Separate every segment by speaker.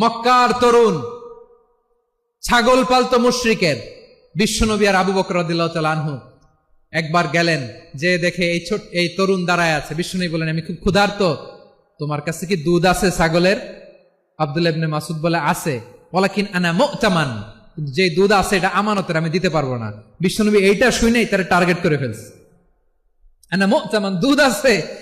Speaker 1: মক্কার তরুণ, ছাগল পালতো মুশ্রিকের, বিশ্বনবী আর আবু বকর আনহু। একবার গেলেন, যে দেখে এই ছোট, এই তরুণ দাঁড়ায় আছে। বিশ্বনবী বলেন আমি খুব ক্ষুধার্ত। তোমার কাছে কি দুধ আছে ছাগলের? আব্দুল্লাহ ইবনে মাসুদ বলে, আছে। ওলাকিন আনা মুতামান। যে দুধ আছে, এটা আমানতের, আমি দিতে পারব না। বিশ্বনবী এইটা শুনেই তারা টার্গেট করে ফেলছে। আনা মুতামান, দুধ আছে?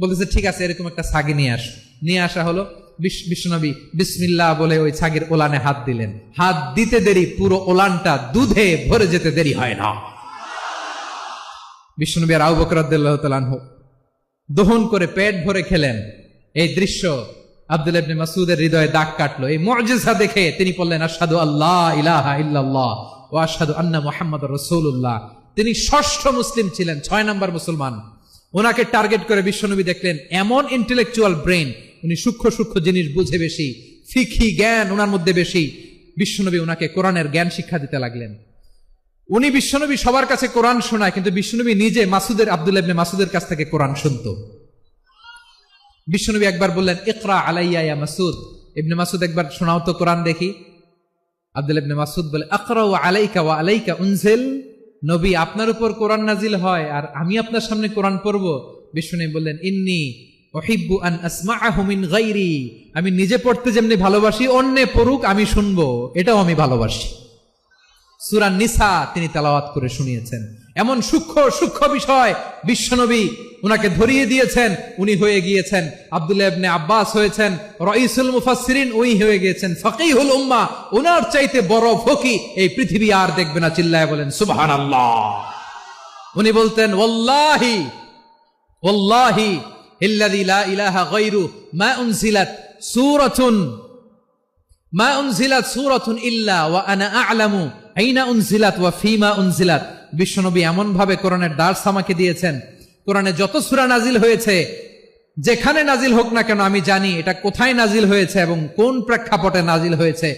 Speaker 1: বলতেছে, ঠিক আছে, এরকম একটা ছাগি নিয়ে আস। নিয়ে আসা হলো বিশ- বিশ্বনবী বিসমিল্লাহ বলে ওই ছাগির ওলানে হাত দিলেন। হাত দিতে দেরি, পুরো ওলানটা দুধে ভরে যেতে দেরি হয় না। বিষ্ণুনবী আর আনহু দহন করে পেট ভরে খেলেন। এই দৃশ্য আব্দুল ইবনে মাসুদের হৃদয়ে দাগ কাটলো। এই মুআজিজা দেখে তিনি বললেন, আশহাদু আল্লাহ ইলাহা ইল্লাল্লাহ ওয়া আশহাদু আন্না মুহাম্মাদুর রাসূলুল্লাহ। তিনি ষষ্ঠ মুসলিম ছিলেন, ছয় নম্বর মুসলমান। ওনাকে টার্গেট করে বিশ্বনবী দেখলেন, এমন ইন্টেলেকচুয়াল ব্রেন উনি সূক্ষ্ম সূক্ষ্ম জিনিস বুঝে বেশি ফিকি জ্ঞান ওনার মধ্যে বেশি। বিশ্বনবী ওনাকে কোরআনের জ্ঞান শিক্ষা দিতে লাগলেন। উনি বিশ্বনবী সবার কাছে কোরআন শোনায়, কিন্তু বিশ্বনবী নিজে মাসুদের আব্দুল ইবনে মাসুদের কাছ থেকে কোরআন শুনত। বিশ্বনবী একবার বললেন, ইকরা আলাইয়া ইয়া মাসুদ। ইবনে মাসুদ একবার, শোনাও তো কোরআন দেখি। আব্দুল ইবনে মাসুদ বলে আকরা ওয়া আলাইকা ওয়া আলাইকা উনজিল। নবী, আপনার উপর কোরআন নাজিল হয় আর আমি আপনার সামনে কোরআন পড়ব। বিষ্ণু বললেন, ইন্নি অহিব্বু আন আসমা আহমিন গাইরি আমি নিজে পড়তে যেমনি ভালোবাসি, অন্যে পড়ুক, আমি শুনব। এটাও আমি ভালোবাসি। সুরান নিসা তিনি তালাওয়াত করে শুনিয়েছেন। এমন সূক্ষ্ম সূক্ষ্ম বিষয় বিশ্বনবী উনাকে ধরিয়ে দিয়েছেন, উনি হয়ে গিয়েছেন। আব্দুল্লাহ ইবনে আব্বাস হয়েছেন, রইসুল মুফাসসিরিন উনি হয়ে গিয়েছেন, ফকিহুল উম্মাহ। উনার চাইতে বড় ফকি এই পৃথিবী আর দেখবে না, চিল্লায় বলেন, সুবহানাল্লাহ। উনি বলতেন, ওয়াল্লাহি ওয়াল্লাহি ইল্লাযী ইলাহা বিশ্বনবী এমন ভাবে কোরআনের দার্স আমাকে দিয়েছেন, কোরআনে যত সুরা নাজিল হয়েছে, যেখানে নাজিল হোক না কেন আমি জানি এটা কোথায় নাজিল হয়েছে এবং কোন প্রেক্ষাপটে নাজিল হয়েছে।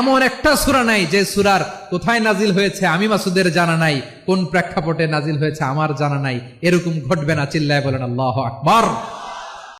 Speaker 1: এমন একটা সূরা নাই যে সুরার কোথায় নাজিল হয়েছে আমি মাসুদের জানা নাই, কোন প্রেক্ষাপটে নাজিল হয়েছে আমার জানা নাই, এরকম ঘটবে না, চিল্লায় বলেন আল্লাহ আকবার।